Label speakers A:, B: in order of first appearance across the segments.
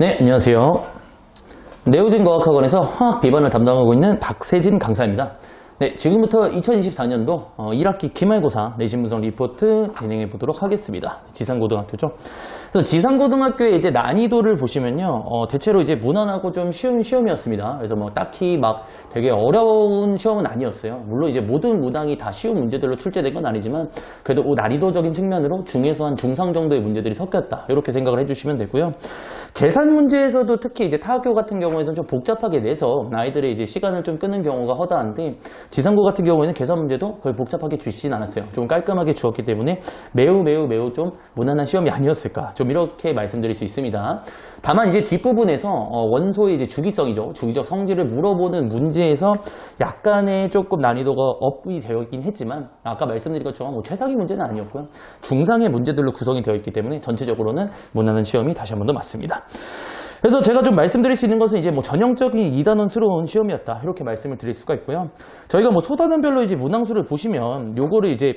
A: 네, 안녕하세요. 네오진 과학학원에서 화학 비반을 담당하고 있는 박세진 강사입니다. 네, 지금부터 2024년도 1학기 기말고사 내신 분석 리포트 진행해 보도록 하겠습니다. 지상고등학교죠. 그래서 지상고등학교의 이제 난이도를 보시면요, 어, 대체로 이제 무난하고 좀 쉬운 시험이었습니다. 그래서 뭐 딱히 막 되게 어려운 시험은 아니었어요. 물론 이제 모든 무당이 다 쉬운 문제들로 출제된 건 아니지만 그래도 그 난이도적인 측면으로 중에서 한 중상 정도의 문제들이 섞였다. 이렇게 생각을 해주시면 되고요. 계산 문제에서도 특히 이제 타학교 같은 경우에는 좀 복잡하게 내서 아이들의 이제 시간을 좀 끄는 경우가 허다한데 지상고 같은 경우에는 계산 문제도 거의 복잡하게 주시진 않았어요. 좀 깔끔하게 주었기 때문에 매우 매우 매우 좀 무난한 시험이 아니었을까. 좀 이렇게 말씀드릴 수 있습니다. 다만 이제 뒷부분에서 어, 원소의 이제 주기성이죠. 주기적 성질을 물어보는 문제에서 약간의 조금 난이도가 업이 되어 있긴 했지만 아까 말씀드린 것처럼 뭐 최상위 문제는 아니었고요. 중상의 문제들로 구성이 되어 있기 때문에 전체적으로는 무난한 시험이 다시 한 번 더 맞습니다. 그래서 제가 좀 말씀드릴 수 있는 것은 이제 뭐 전형적인 이단원스러운 시험이었다. 이렇게 말씀을 드릴 수가 있고요. 저희가 뭐 소단원별로 이제 문항수를 보시면 요거를 이제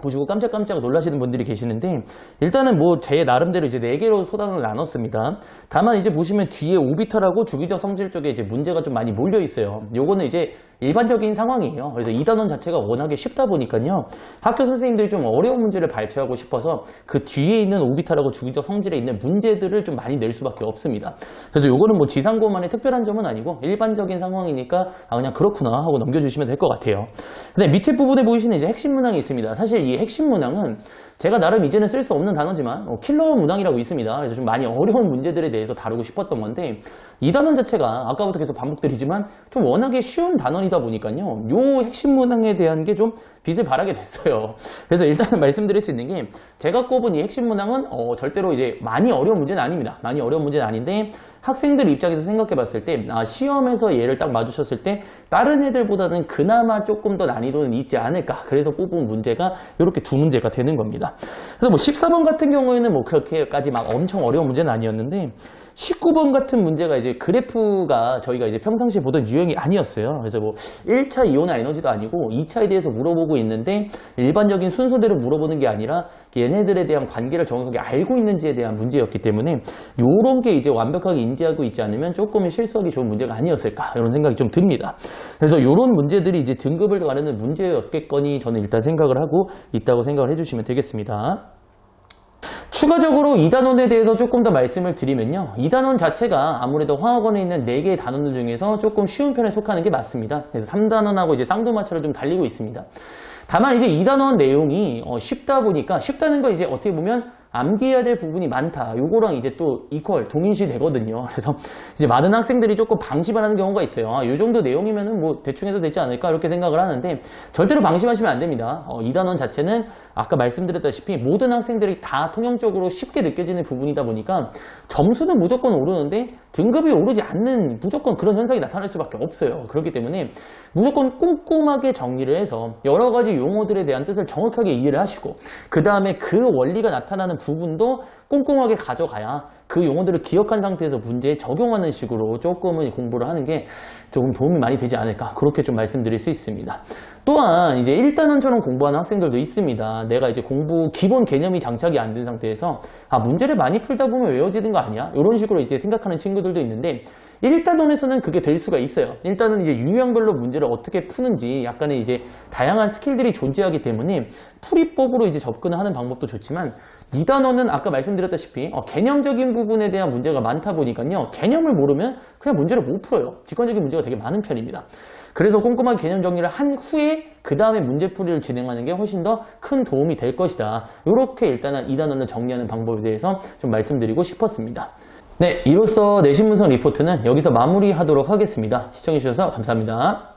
A: 보시고 깜짝깜짝 놀라시는 분들이 계시는데 일단은 뭐 제 나름대로 이제 네 개로 소단을 나눴습니다. 다만 이제 보시면 뒤에 오비탈하고 주기적 성질 쪽에 이제 문제가 좀 많이 몰려 있어요. 요거는 이제 일반적인 상황이에요. 그래서 이 단원 자체가 워낙에 쉽다 보니까요. 학교 선생님들이 좀 어려운 문제를 발표하고 싶어서 그 뒤에 있는 오비탈하고 주기적 성질에 있는 문제들을 좀 많이 낼 수밖에 없습니다. 그래서 요거는 뭐 지상고만의 특별한 점은 아니고 일반적인 상황이니까 아 그냥 그렇구나 하고 넘겨주시면 될 것 같아요. 근데 밑에 부분에 보이시는 이제 핵심 문항이 있습니다. 사실 이 핵심 문항은 제가 나름 이제는 쓸 수 없는 단어지만 어, 킬러 문항이라고 있습니다. 그래서 좀 많이 어려운 문제들에 대해서 다루고 싶었던 건데 이 단원 자체가 아까부터 계속 반복드리지만 좀 워낙에 쉬운 단원이다 보니까요. 요 핵심 문항에 대한 게 좀 빛을 발하게 됐어요. 그래서 일단은 말씀드릴 수 있는 게 제가 꼽은 이 핵심 문항은 어, 절대로 이제 많이 어려운 문제는 아닙니다. 많이 어려운 문제는 아닌데 학생들 입장에서 생각해 봤을 때 아, 시험에서 얘를 딱 마주쳤을 때 다른 애들보다는 그나마 조금 더 난이도는 있지 않을까 그래서 뽑은 문제가 이렇게 두 문제가 되는 겁니다 그래서 뭐 14번 같은 경우에는 뭐 그렇게까지 막 엄청 어려운 문제는 아니었는데 19번 같은 문제가 이제 그래프가 저희가 이제 평상시에 보던 유형이 아니었어요. 그래서 뭐 1차 이온화 에너지도 아니고 2차에 대해서 물어보고 있는데 일반적인 순서대로 물어보는 게 아니라 얘네들에 대한 관계를 정확하게 알고 있는지에 대한 문제였기 때문에 요런 게 이제 완벽하게 인지하고 있지 않으면 조금 실수하기 좋은 문제가 아니었을까 이런 생각이 좀 듭니다. 그래서 요런 문제들이 이제 등급을 가르는 문제였겠거니 저는 일단 생각을 하고 있다고 생각을 해주시면 되겠습니다. 추가적으로 2단원에 대해서 조금 더 말씀을 드리면요. 2단원 자체가 아무래도 화학원에 있는 4개의 단원들 중에서 조금 쉬운 편에 속하는 게 맞습니다. 그래서 3단원하고 이제 쌍두마차를 좀 달리고 있습니다. 다만 이제 2단원 내용이 어, 쉽다 보니까 쉽다는 거 이제 어떻게 보면 암기해야 될 부분이 많다. 요거랑 이제 또 이퀄 동일시 되거든요. 그래서 이제 많은 학생들이 조금 방심을 하는 경우가 있어요. 아, 요 정도 내용이면은 뭐 대충 해도 되지 않을까 이렇게 생각을 하는데 절대로 방심하시면 안 됩니다. 어, 2단원 자체는 아까 말씀드렸다시피 모든 학생들이 다 통용적으로 쉽게 느껴지는 부분이다 보니까 점수는 무조건 오르는데 등급이 오르지 않는 무조건 그런 현상이 나타날 수밖에 없어요. 그렇기 때문에 무조건 꼼꼼하게 정리를 해서 여러 가지 용어들에 대한 뜻을 정확하게 이해를 하시고 그 다음에 그 원리가 나타나는 부분도 꼼꼼하게 가져가야 그 용어들을 기억한 상태에서 문제에 적용하는 식으로 조금은 공부를 하는 게 조금 도움이 많이 되지 않을까 그렇게 좀 말씀드릴 수 있습니다. 또한 이제 1단원처럼 공부하는 학생들도 있습니다. 내가 이제 공부 기본 개념이 장착이 안 된 상태에서 아 문제를 많이 풀다 보면 외워지는 거 아니야? 이런 식으로 이제 생각하는 친구들도 있는데 1단원에서는 그게 될 수가 있어요. 일단은 이제 유형별로 문제를 어떻게 푸는지 약간의 이제 다양한 스킬들이 존재하기 때문에 풀이법으로 이제 접근을 하는 방법도 좋지만 2단원은 아까 말씀드렸다시피 어, 개념적인 부분 에 대한 문제가 많다 보니까요. 개념을 모르면 그냥 문제를 못 풀어요. 직관적인 문제가 되게 많은 편입니다. 그래서 꼼꼼한 개념 정리를 한 후에 그 다음에 문제풀이를 진행하는 게 훨씬 더 큰 도움이 될 것이다. 이렇게 일단은 2단원을 정리하는 방법에 대해서 좀 말씀드리고 싶었습니다. 네, 이로써 내신문서 리포트는 여기서 마무리하도록 하겠습니다. 시청해주셔서 감사합니다.